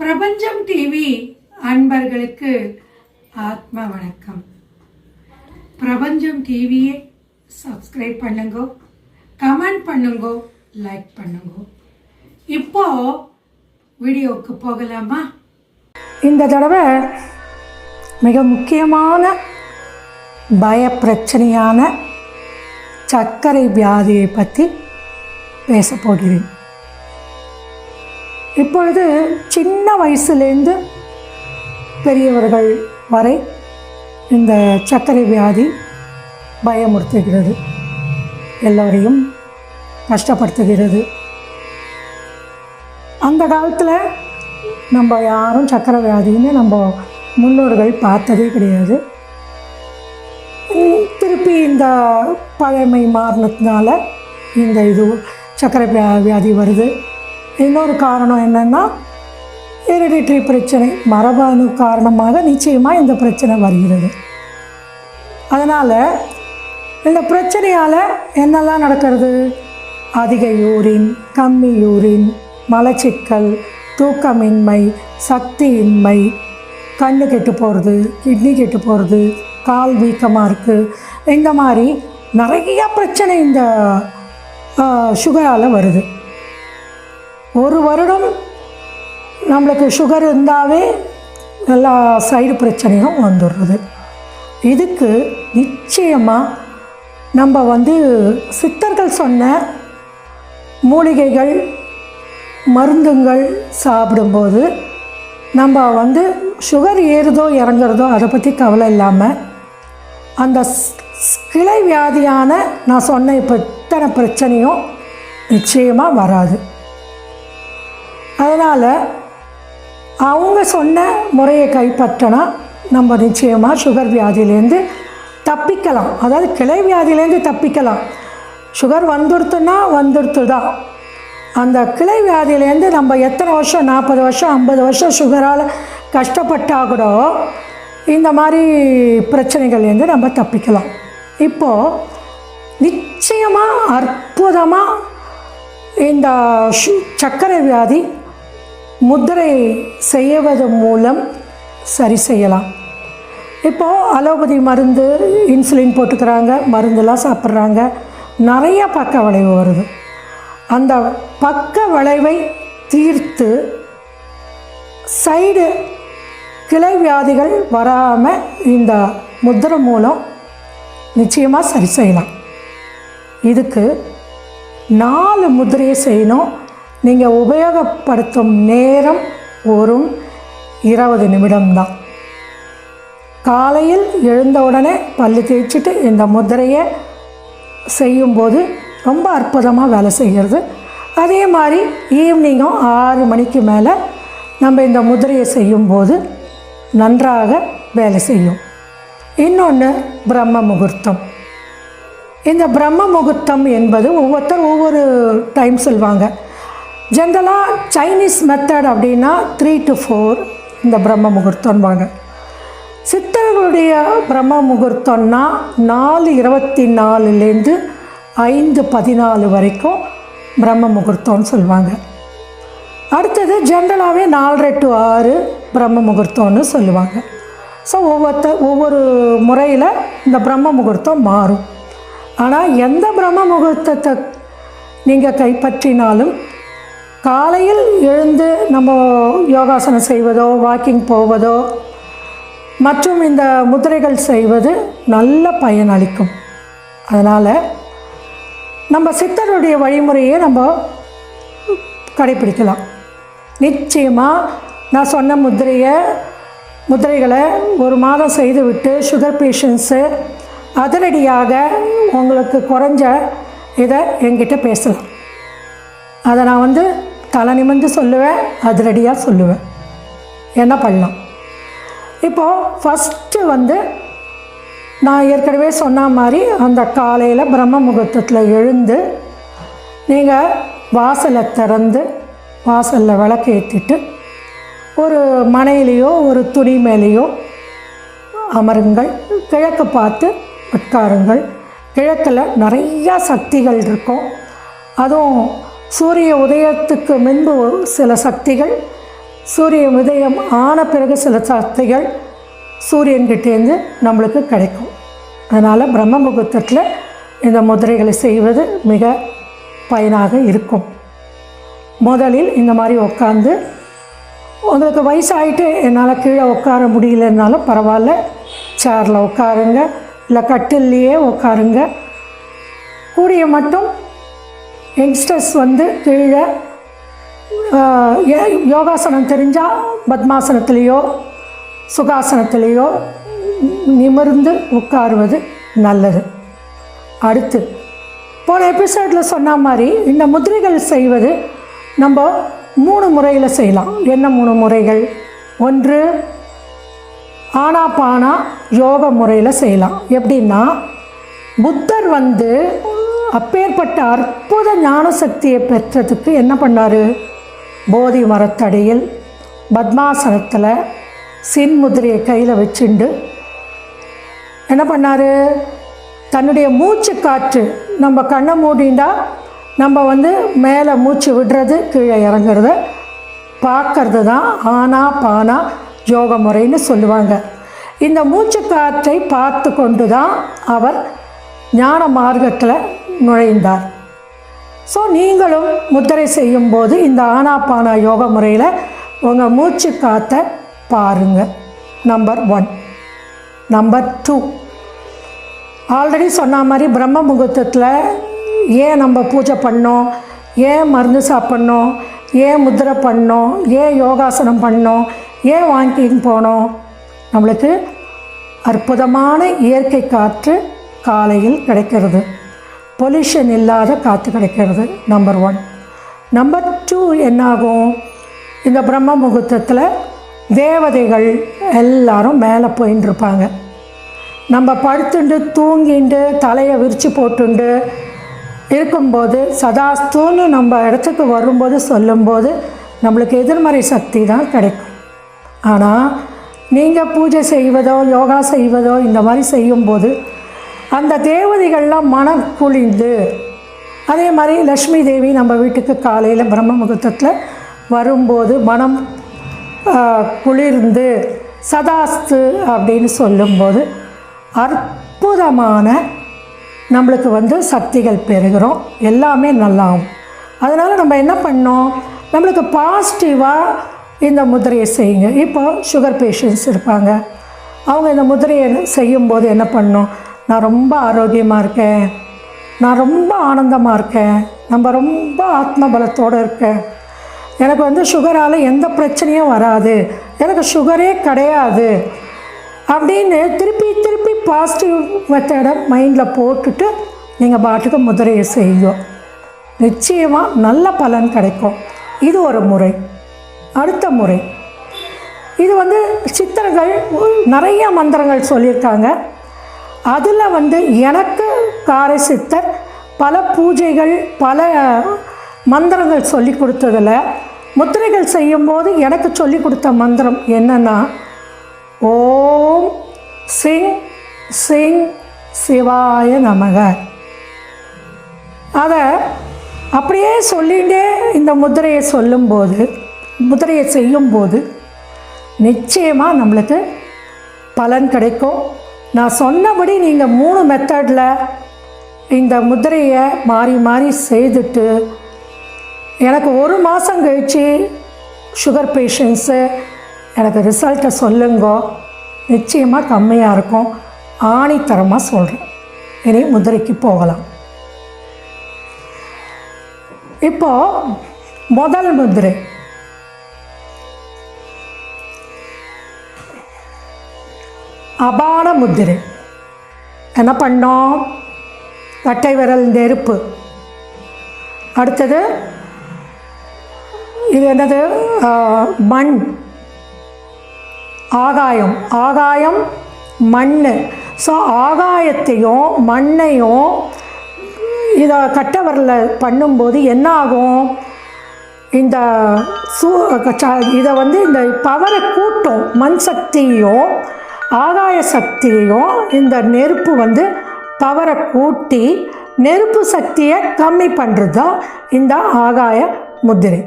பிரபஞ்சம் டிவி அன்பர்களுக்கு ஆத்ம வணக்கம். பிரபஞ்சம் டிவியை சப்ஸ்கிரைப் பண்ணுங்க கமெண்ட் பண்ணுங்க லைக் பண்ணுங்க. இப்போ வீடியோவுக்கு போகலாமா? இந்த தடவை மிக முக்கியமான பய பிரச்சனையான சர்க்கரை வியாதியை பற்றி பேச போகிறேன். இப்பொழுது சின்ன வயசுலேருந்து பெரியவர்கள் வரை இந்த சர்க்கரை வியாதி பயமுறுத்துகிறது. எல்லோரையும் கஷ்டப்படுத்துகிறது. அந்த காலத்தில் நம்ம யாரும் சக்கரை வியாதின்னு நம்ம முன்னோர்கள் பார்த்ததே கிடையாது. திருப்பி இந்த பழமை மாறினதுனால இந்த இது சக்கரை வியா- வியாதி வருது. இன்னொரு காரணம் என்னென்னா ஹெரிடிட்ரி பிரச்சனை மரபணு காரணமாக நிச்சயமாக இந்த பிரச்சனை வருகிறது. அதனால் இந்த பிரச்சனையால் என்னெல்லாம் நடக்கிறது? அதிக யூரின் கம்மி யூரின் மலச்சிக்கல் தூக்கமின்மை சக்தியின்மை கண்ணு கெட்டு போகிறது கிட்னி கெட்டு போகிறது கால் வீக்கமாக இருக்குது இந்த மாதிரி நிறைய பிரச்சனை இந்த சுகரால் வருது. ஒரு வருடம் நம்மளுக்கு சுகர் இருந்தாவே எல்லா சைடு பிரச்சனையும் வந்துடுறது. இதுக்கு நிச்சயமாக நம்ம வந்து சித்தர்கள் சொன்ன மூலிகைகள் மருந்துங்கள் சாப்பிடும்போது நம்ம வந்து சுகர் ஏறுதோ இறங்குறதோ அதை பற்றி கவலை இல்லாமல் அந்த கிளை வியாதியான நான் சொன்ன இப்போ இத்தனை பிரச்சனையும் நிச்சயமாக வராது. அதனால் அவங்க சொன்ன முறையை கைப்பற்றினா நம்ம நிச்சயமாக சுகர் வியாதியிலேருந்து தப்பிக்கலாம். அதாவது கிளை வியாதியிலேருந்து தப்பிக்கலாம். சுகர் வந்துடுத்துன்னா வந்துடுத்து தான் அந்த கிளை வியாதியிலேருந்து நம்ம எத்தனை வருஷம் நாற்பது வருஷம் ஐம்பது வருஷம் சுகரால் கஷ்டப்பட்டா கூட இந்த மாதிரி பிரச்சனைகள்லேருந்து நம்ம தப்பிக்கலாம். இப்போது நிச்சயமாக அற்புதமாக இந்த சு- சர்க்கரை வியாதி முத்திரை செய்வது மூலம் சரி செய்யலாம். இப்போது அலோபதி மருந்து இன்சுலின் போட்டுக்கிறாங்க மருந்தெல்லாம் சாப்பிட்றாங்க. நிறைய பக்க விளைவு வருது. அந்த பக்க விளைவை தீர்த்து சைடு கிளை வியாதிகள் வராமல் இந்த முத்திரை மூலம் நிச்சயமாக சரி செய்யலாம். இதுக்கு நாலு முதிரையை செய்யணும். நீங்கள் உபயோகப்படுத்தும் நேரம் ஒரு இருபது நிமிடம்தான். காலையில் எழுந்த உடனே பல்லு தேய்ச்சிட்டு இந்த முதிரையை செய்யும்போது ரொம்ப அற்புதமாக வேலை செய்கிறது. அதே மாதிரி ஈவினிங்கும் ஆறு மணிக்கு மேலே நம்ம இந்த முதிரையை செய்யும்போது நன்றாக வேலை செய்யும். இன்னொன்று பிரம்ம முகூர்த்தம். இந்த பிரம்ம முகூர்த்தம் என்பது ஒவ்வொருத்தர் ஒவ்வொரு டைம் சொல்லுவாங்க ஜென்ரலாக சைனீஸ் மெத்தட் அப்படின்னா த்ரீ டு ஃபோர் இந்த பிரம்ம முகூர்த்தம்பாங்க சித்தர்களுடைய பிரம்ம முகூர்த்தம்னா நாலு இருபத்தி நாலுலேருந்து ஐந்து பதினாலு வரைக்கும் பிரம்ம முகூர்த்தம்னு சொல்லுவாங்க அடுத்தது ஜென்ரலாகவே நாலரை டு ஆறு பிரம்ம முகூர்த்தம்னு சொல்லுவாங்க. ஸோ ஒவ்வொருத்த ஒவ்வொரு முறையில் இந்த பிரம்ம முகூர்த்தம் மாறும். ஆனால் எந்த பிரம்ம முகூர்த்தத்தை நீங்கள் கைப்பற்றினாலும் காலையில் எழுந்து நம்ம யோகாசனம் செய்வதோ வாக்கிங் போவதோ மற்றும் இந்த முதிரைகள் செய்வது நல்ல பயனளிக்கும் அதனால் நம்ம சித்தருடைய வழிமுறையை நம்ம கடைப்பிடிக்கலாம். நிச்சயமாக நான் சொன்ன முத்திரையை முதிரைகளை ஒரு மாதம் செய்துவிட்டு சுகர் பேஷண்ட்ஸு அதிரடியாக உங்களுக்கு குறைஞ்ச இதை என்கிட்ட பேசலாம் அதை நான் வந்து தலை நிமிந்து சொல்லுவேன் அதிரடியாக சொல்லுவேன். என்ன பண்ணலாம்? இப்போது ஃபஸ்ட்டு வந்து நான் ஏற்கனவே சொன்ன மாதிரி அந்த காலையில் பிரம்ம முகூர்த்தத்தில் எழுந்து நீங்கள் வாசலை திறந்து வாசலில் விளக்கு ஏற்றிட்டு ஒரு மனையிலையோ ஒரு துணி மேலேயோ அமருங்கள் கிழக்கு பார்த்து உட்காருங்கள். கிழக்கில் நிறையா சக்திகள் இருக்கும். அதுவும் சூரிய உதயத்துக்கு முன்பு ஒரு சில சக்திகள் சூரிய உதயம் ஆன பிறகு சில சக்திகள் சூரியன்கிட்டேருந்து நம்மளுக்கு கிடைக்கும். அதனால் பிரம்ம முகூர்த்தத்தில் இந்த முதிரைகளை செய்வது மிக பயனாக இருக்கும். முதலில் இந்த மாதிரி உட்காந்து உங்களுக்கு வயசாகிட்டு என்னால் கீழே உட்கார முடியலன்னாலும் பரவாயில்ல சேரில் உட்காருங்க இல்லை கட்டில்லையே உட்காருங்க. கூடிய மட்டும் யங்ஸ்டர்ஸ் வந்து கீழே யோகாசனம் தெரிஞ்சால் பத்மாசனத்துலேயோ சுகாசனத்துலேயோ நிமிர்ந்து உட்காருவது நல்லது. அடுத்து போன எபிசோடில் சொன்ன மாதிரி இந்த முதிரைகள் செய்வது நம்ம மூணு முறையில் செய்யலாம். என்ன மூணு முறைகள்? ஒன்று ஆனா பானா யோக முறையில் செய்யலாம். எப்படின்னா புத்தர் வந்து அப்பேற்பட்ட அற்புத ஞான சக்தியை பெற்றதுக்கு என்ன பண்ணார்? போதி மரத்தடியில் பத்மாசனத்தில் சின்முதிரையை கையில் வச்சுண்டு என்ன பண்ணார்? தன்னுடைய மூச்சு காற்று நம்ம கண்ணை மூடிண்டா நம்ம வந்து மேலே மூச்சு விடுறது கீழே இறங்குறத பார்க்கறது தான் ஆனா பானா யோக முறைன்னு சொல்லுவாங்க. இந்த மூச்சு காற்றை பார்த்து கொண்டு தான் அவர் ஞான மார்க்கத்தில் நுழைந்தார். ஸோ நீங்களும் முத்திரை செய்யும்போது இந்த ஆனாப்பானா யோக முறையில் உங்கள் மூச்சு காற்றை பாருங்கள் number one number two already சொன்ன மாதிரி பிரம்ம முகூர்த்தத்தில் ஏன் நம்ம பூஜை பண்ணோம்? ஏன் மருந்து சாப்பிட்ணும்? ஏன் முத்திரை பண்ணோம்? ஏன் யோகாசனம் பண்ணோம்? ஏன் வாக்கிங் போனோம்? நம்மளுக்கு அற்புதமான இயற்கை காற்று காலையில் கிடைக்கிறது. பொல்யூஷன் இல்லாத காற்று கிடைக்கிறது நம்பர் ஒன் நம்பர் டூ என்னாகும்? இந்த பிரம்ம முகூர்த்தத்தில் தேவதைகள் எல்லாரும் மேலே போயின்னு இருப்பாங்க. நம்ம படுத்துண்டு தூங்கிண்டு தலையை விரித்து போட்டுண்டு இருக்கும்போது சதாஸ்தூன்னு நம்ம இடத்துக்கு வரும்போது சொல்லும்போது நம்மளுக்கு எதிர்மறை சக்தி தான் கிடைக்கும். ஆனால் நீங்கள் பூஜை செய்வதோ யோகா செய்வதோ இந்த மாதிரி செய்யும்போது அந்த தேவதைகள்லாம் மனம் குளிந்து அதே மாதிரி லக்ஷ்மி தேவி நம்ம வீட்டுக்கு காலையில் பிரம்ம முகூர்த்தத்தில் வரும்போது மனம் குளிர்ந்து சதாஸ்து அப்படின்னு சொல்லும்போது அற்புதமான நம்மளுக்கு வந்து சக்திகள் பெறுகிறோம். எல்லாமே நல்லாகும் அதனால் நம்ம என்ன பண்ணோம்? நம்மளுக்கு பாசிட்டிவாக இந்த முதிரையை செய்யுங்க. இப்போ சுகர் பேஷண்ட்ஸ் இருப்பாங்க. அவங்க இந்த முதிரையை செய்யும்போது என்ன பண்ணோம்? நான் ரொம்ப ஆரோக்கியமாக இருக்கேன். நான் ரொம்ப ஆனந்தமாக இருக்கேன். நம்ம ரொம்ப ஆத்ம பலத்தோடு இருக்கேன். எனக்கு வந்து சுகரால் எந்த பிரச்சனையும் வராது. எனக்கு சுகரே கிடையாது. அப்படின்னு திருப்பி திருப்பி பாசிட்டிவ் மெத்தடை மைண்டில் போட்டுட்டு நீங்கள் பாட்டுக்கு முதிரையை செய்யும் நிச்சயமாக நல்ல பலன் கிடைக்கும். இது ஒரு முறை. அடுத்த முறை. இது வந்து சித்தர்கள் நிறைய மந்திரங்கள் சொல்லியிருக்காங்க. அதில் வந்து எனக்கு காரை சித்தர் பல பூஜைகள் பல மந்திரங்கள் சொல்லி கொடுத்ததில் முத்திரைகள் செய்யும்போது எனக்கு சொல்லி கொடுத்த மந்திரம் என்னென்னா ஓம் சிங் சிங் சிவாய நமக. அதை அப்படியே சொல்லிகிட்டே இந்த முத்திரையை சொல்லும்போது முதிரையை செய்யும்போது நிச்சயமாக நம்மளுக்கு பலன் கிடைக்கும். நான் சொன்னபடி நீங்கள் மூணு மெத்தடில் இந்த முதிரையை மாறி மாறி செய்துட்டு எனக்கு ஒரு மாதம் கழித்து சுகர் பேஷண்ட்ஸு எனக்கு ரிசல்ட்டை சொல்லுங்க. நிச்சயமாக கம்மியாக இருக்கும். ஆணித்தரமாக சொல்கிறேன் இனி முதிரைக்கு போகலாம். இப்போது முதல் முதிரை. அபான முத்திரை. என்ன பண்ணோம்? கட்டை விரல் நெருப்பு அடுத்தது இது என்னது? மண். ஆகாயம். ஆகாயம் மண் ஸோ ஆகாயத்தையும் மண்ணையும் இதை கட்ட வரல பண்ணும்போது என்ன ஆகும் இந்த சூ இதை வந்து இந்த பவரை கூட்டும் மண் சக்தியும் ஆகாய சக்தியையும் இந்த நெருப்பு வந்து பவரை கூட்டி நெருப்பு சக்தியை கம்மி பண்ணுறது தான் இந்த ஆகாய முத்திரை.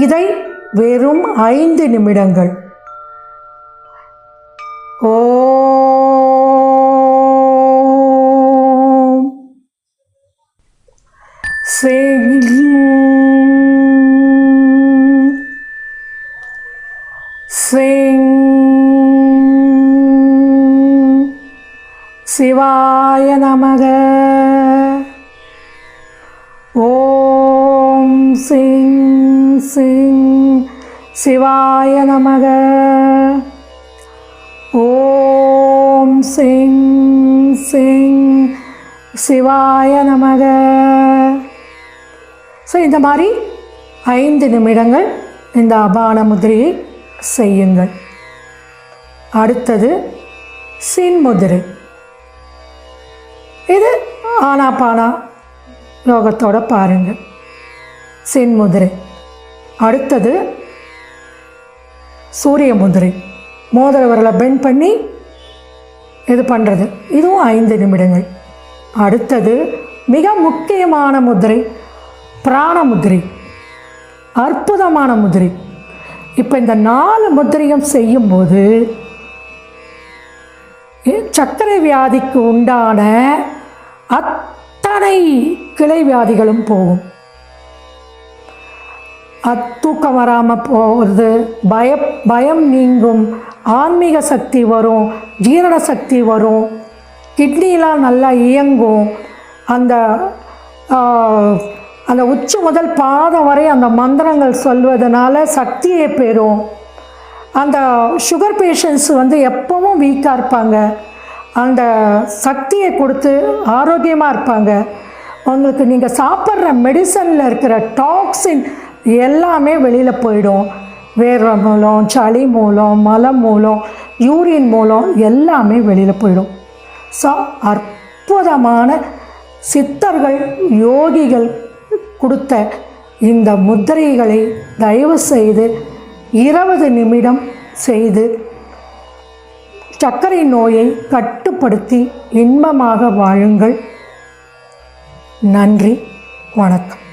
இதை வெறும் ஐந்து நிமிடங்கள். ஓ சிங் சிவாய நமக. ஓம் சிங் சிங் சிவாய நமக. ஓம் சிங் சிங் சிவாய நமக. ஸோ இந்த மாதிரி ஐந்து நிமிடங்கள் இந்த அபான முதிரையை செய்யுங்கள். அடுத்தது சின் முதிரை இது ஆனாபானா யோகத்தோட பாருங்கள் சின் முதிரை. அடுத்தது சூரிய முதிரை. மோதிர விரலை பெண்ட் பண்ணி இது பண்ணுறது இதுவும் ஐந்து நிமிடங்கள். அடுத்தது மிக முக்கியமான முதிரை பிராண முதிரை. அற்புதமான முதிரை. இப்போ இந்த நாலு முதிரையும் செய்யும்போது சர்க்கரை வியாதிக்கு உண்டான அத்தனை கிளை வியாதிகளும் போகும். அத்தூக்கம் வராமல் போகிறது பய பயம் நீங்கும். ஆன்மீக சக்தி வரும் ஜீரண சக்தி வரும். கிட்னிலாம் நல்லா இயங்கும். அந்த அந்த உச்சி முதல் பாதம் வரை அந்த மந்திரங்கள் சொல்வதனால சக்தியை பெறும். அந்த சுகர் பேஷண்ட்ஸ் வந்து எப்பவும் வீக்காக இருப்பாங்க. அந்த சக்தியை கொடுத்து ஆரோக்கியமாக இருப்பாங்க. உங்களுக்கு நீங்கள் சாப்பிட்ற மெடிசனில் இருக்கிற டாக்ஸின் எல்லாமே வெளியில் போயிடும். வேர்வை மூலம் சளி மூலம் மலம் மூலம் யூரின் மூலம் எல்லாமே வெளியில் போயிடும். ஸோ அற்புதமான சித்தர்கள் யோகிகள் கொடுத்த இந்த முத்திரைகளை தயவு செய்து இருபது நிமிடம் செய்து சர்க்கரை நோயை கட்டுப்படுத்தி இன்பமாக வாழுங்கள். நன்றி. வணக்கம்.